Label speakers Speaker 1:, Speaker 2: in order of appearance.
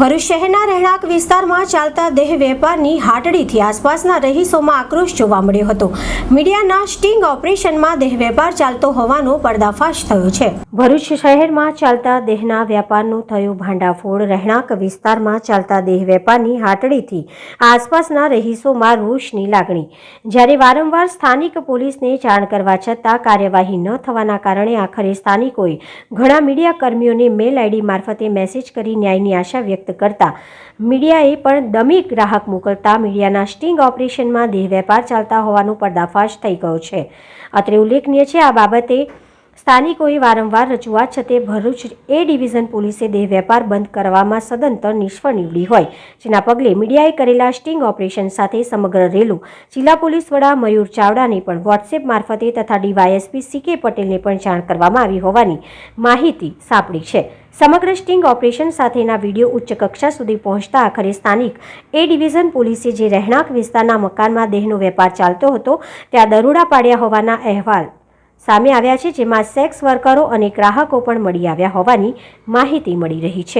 Speaker 1: ભરૂચ શહેરના રહેણાંક વિસ્તારમાં ચાલતા દેહ વેપારની હાટડીથી આસપાસના રહીશોમાં આક્રોશ જોવા મળ્યો હતો. મીડિયાના સ્ટિંગ ઓપરેશનમાં દેહ વેપાર ચાલતો હોવાનો પર્દાફાશ થયો છે. ભરૂચ શહેરમાં ચાલતા દેહના વ્યાપારનું થયું ભાંડાફોડ. રહેણાંક વિસ્તારમાં ચાલતા દેહ વેપારની હાટડીથી આસપાસના રહીશોમાં રોષની લાગણી. જ્યારે વારંવાર સ્થાનિક પોલીસને જાણ કરવા છતાં કાર્યવાહી ન થવાના કારણે આખરે સ્થાનિકોએ ઘણા મીડિયા કર્મીઓને મેલ આઈડી મારફતે મેસેજ કરી ન્યાયની આશા વ્યક્ત કરતા. મીડિયાએ પણ દમી ગ્રાહક મોકલતા મીડિયાના સ્ટિંગ ઓપરેશનમાં દેહ વેપાર ચાલતા હોવાનો પર્દાફાશ થઈ ગયો છે. અત્રે ઉલ્લેખનીય છે, આ બાબતે સ્થાનિકોએ વારંવાર રજૂઆત છતે ભરૂચ એ ડિવિઝન પોલીસે દેહ વેપાર બંધ કરવામાં સદંતર નિષ્ફળ નીવડી હોય. જેના પગલે મીડિયાએ કરેલા સ્ટિંગ ઓપરેશન સાથે સમગ્ર રેલો જિલ્લા પોલીસ વડા મયુર ચાવડાને પણ વોટ્સએપ મારફતે તથા ડીવાયએસપી સી કે પટેલને પણ જાણ કરવામાં આવી હોવાની માહિતી સાંપડી છે. સમગ્ર સ્ટિંગ ઓપરેશન સાથેના વીડિયો ઉચ્ચ કક્ષા સુધી પહોંચતા આખરે સ્થાનિક એ ડિવિઝન પોલીસે જે રહેણાંક વિસ્તારના મકાનમાં દેહનો વેપાર ચાલતો હતો, ત્યાં દરોડા પાડ્યા હોવાના અહેવાલ સામે આવ્યા છે, જેમાં સેક્સ વર્કરો અને ગ્રાહકો પણ મળી આવ્યા હોવાની માહિતી મળી રહી છે.